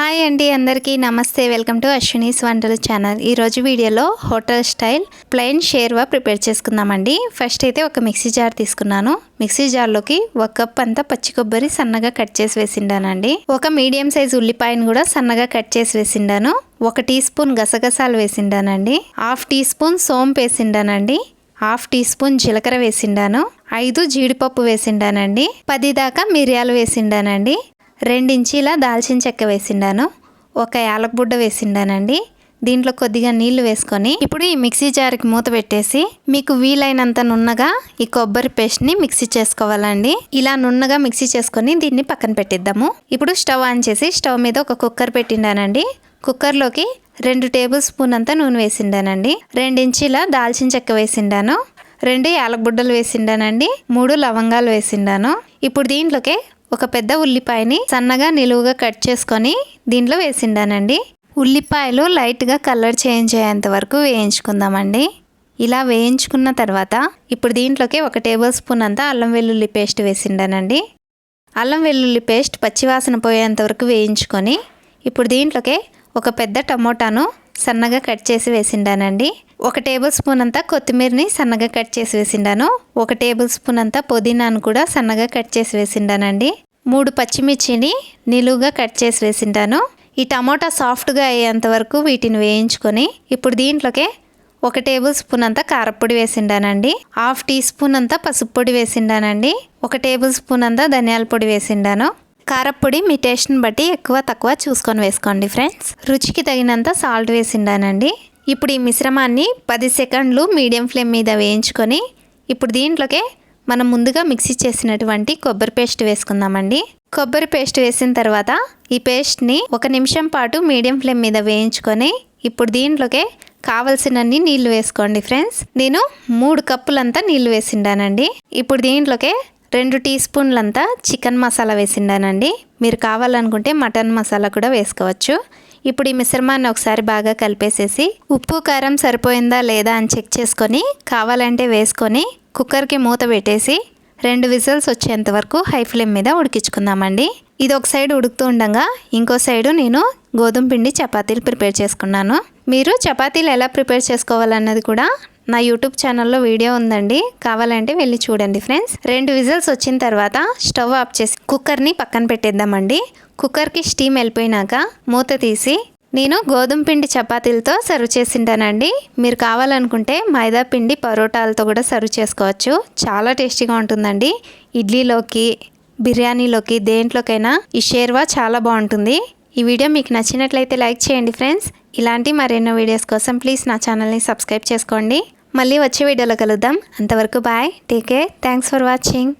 Hi అండి అందరికీ. నమస్తే. వెల్కమ్ టు అశ్వినీస్ వంటలు ఛానల్. ఈరోజు వీడియోలో హోటల్ స్టైల్ ప్లెయిన్ షేర్వా ప్రిపేర్ చేసుకుందామండి. ఫస్ట్ అయితే ఒక మిక్సీ జార్ తీసుకున్నాను. మిక్సీ జార్లోకి ఒక కప్ అంతా పచ్చి కొబ్బరి సన్నగా కట్ చేసి వేసిండానండి. ఒక మీడియం సైజ్ ఉల్లిపాయను కూడా సన్నగా కట్ చేసి వేసిండాను. ఒక టీ స్పూన్ గసగసాలు వేసిండానండి. హాఫ్ టీ స్పూన్ సోంపు వేసిండానండి. హాఫ్ టీ స్పూన్ జీలకర్ర వేసిండాను. ఐదు జీడిపప్పు వేసిండానండి. పది దాకా మిరియాలు వేసిండానండి. రెండించీల దాల్చిన చెక్క వేసిండాను. ఒక యాలకబుడ్డ వేసిండానండి. దీంట్లో కొద్దిగా నీళ్ళు వేసుకొని ఇప్పుడు ఈ మిక్సీ జార్కి మూత పెట్టేసి మీకు వీలైనంత నున్నగా ఈ కొబ్బరి పేస్ట్ని మిక్సీ చేసుకోవాలండి. ఇలా నున్నగా మిక్సీ చేసుకొని దీన్ని పక్కన పెట్టిద్దాము. ఇప్పుడు స్టవ్ ఆన్ చేసి స్టవ్ మీద ఒక కుక్కర్ పెట్టిండానండి. కుక్కర్లోకి రెండు టేబుల్ స్పూన్ అంతా నూనె వేసిండానండి. రెండించీల దాల్చిన చెక్క వేసిండాను. రెండు యాలకబుడ్డలు వేసిండానండి. మూడు లవంగాలు వేసిండాను. ఇప్పుడు దీంట్లోకి ఒక పెద్ద ఉల్లిపాయని సన్నగా నిలువుగా కట్ చేసుకొని దీంట్లో వేసిండానండి. ఉల్లిపాయలు లైట్గా కలర్ చేంజ్ అయ్యేంత వరకు వేయించుకుందామండి. ఇలా వేయించుకున్న తర్వాత ఇప్పుడు దీంట్లోకి ఒక టేబుల్ స్పూన్ అంతా అల్లం వెల్లుల్లి పేస్ట్ వేసిండానండి. అల్లం వెల్లుల్లి పేస్ట్ పచ్చివాసన పోయేంత వరకు వేయించుకొని ఇప్పుడు దీంట్లోకి ఒక పెద్ద టమోటాను సన్నగా కట్ చేసి వేసిండానండి. ఒక టేబుల్ స్పూన్ అంతా కొత్తిమీరని సన్నగా కట్ చేసి వేసిండాను. ఒక టేబుల్ స్పూన్ అంతా పుదీనాను కూడా సన్నగా కట్ చేసి వేసిండానండి. మూడు పచ్చిమిర్చిని నిలువుగా కట్ చేసి వేసిండాను. ఈ టమోటా సాఫ్ట్గా అయ్యేంత వరకు వీటిని వేయించుకొని ఇప్పుడు దీంట్లోకే ఒక టేబుల్ స్పూన్ అంతా కారపొడి వేసిండానండి. హాఫ్ టీ స్పూన్ అంతా పసుపు పొడి వేసిండానండి. ఒక టేబుల్ స్పూన్ అంతా ధనియాల పొడి వేసిండాను. కారపొడి మీ టేస్ట్ని బట్టి ఎక్కువ తక్కువ చూసుకొని వేసుకోండి ఫ్రెండ్స్. రుచికి తగినంత సాల్ట్ వేసిండానండి. ఇప్పుడు ఈ మిశ్రమాన్ని పది సెకండ్లు మీడియం ఫ్లేమ్ మీద వేయించుకొని ఇప్పుడు దీంట్లోకే మనం ముందుగా మిక్సీ చేసినటువంటి కొబ్బరి పేస్ట్ వేసుకుందామండి. కొబ్బరి పేస్ట్ వేసిన తర్వాత ఈ పేస్ట్ని ఒక నిమిషం పాటు మీడియం ఫ్లేమ్ మీద వేయించుకొని ఇప్పుడు దీంట్లోకే కావలసినన్ని నీళ్ళు వేసుకోండి ఫ్రెండ్స్. నేను మూడు కప్పులంతా నీళ్ళు వేసిండానండి. ఇప్పుడు దీంట్లోకే రెండు టీ స్పూన్లంతా చికెన్ మసాలా వేసిండానండి. మీరు కావాలనుకుంటే మటన్ మసాలా కూడా వేసుకోవచ్చు. ఇప్పుడు ఈ మిశ్రమాన్ని ఒకసారి బాగా కలిపేసేసి ఉప్పు కారం సరిపోయిందా లేదా అని చెక్ చేసుకొని కావాలంటే వేసుకొని కుక్కర్కి మూత పెట్టేసి రెండు విజిల్స్ వచ్చేంత వరకు హై ఫ్లేమ్ మీద ఉడికించుకుందామండి. ఇది ఒక సైడ్ ఉడుకుతూ ఉండగా ఇంకో సైడు నేను గోధుమ పిండి చపాతీలు ప్రిపేర్ చేసుకున్నాను. మీరు చపాతీలు ఎలా ప్రిపేర్ చేసుకోవాలన్నది కూడా నా యూట్యూబ్ ఛానల్లో వీడియో ఉందండి. కావాలంటే వెళ్ళి చూడండి ఫ్రెండ్స్. రెండు విజిల్స్ వచ్చిన తర్వాత స్టవ్ ఆఫ్ చేసి కుక్కర్ని పక్కన పెట్టేద్దామండి. కుక్కర్కి స్టీమ్ వెళ్ళిపోయినాక మూత తీసి నేను గోధుమ పిండి చపాతీలతో సర్వ్ చేసింటానండి. మీరు కావాలనుకుంటే మైదా పిండి పరోటాలతో కూడా సర్వ్ చేసుకోవచ్చు. చాలా టేస్టీగా ఉంటుందండి. ఇడ్లీలోకి బిర్యానీలోకి దేంట్లోకైనా ఈ షేర్వా చాలా బాగుంటుంది. ఈ వీడియో మీకు నచ్చినట్లయితే లైక్ చేయండి ఫ్రెండ్స్. ఇలాంటి మరెన్నో వీడియోస్ కోసం ప్లీజ్ నా ఛానల్ని సబ్స్క్రైబ్ చేసుకోండి. మళ్ళీ వచ్చే వీడియోలో కలుద్దాం. అంతవరకు bye take care thanks for watching.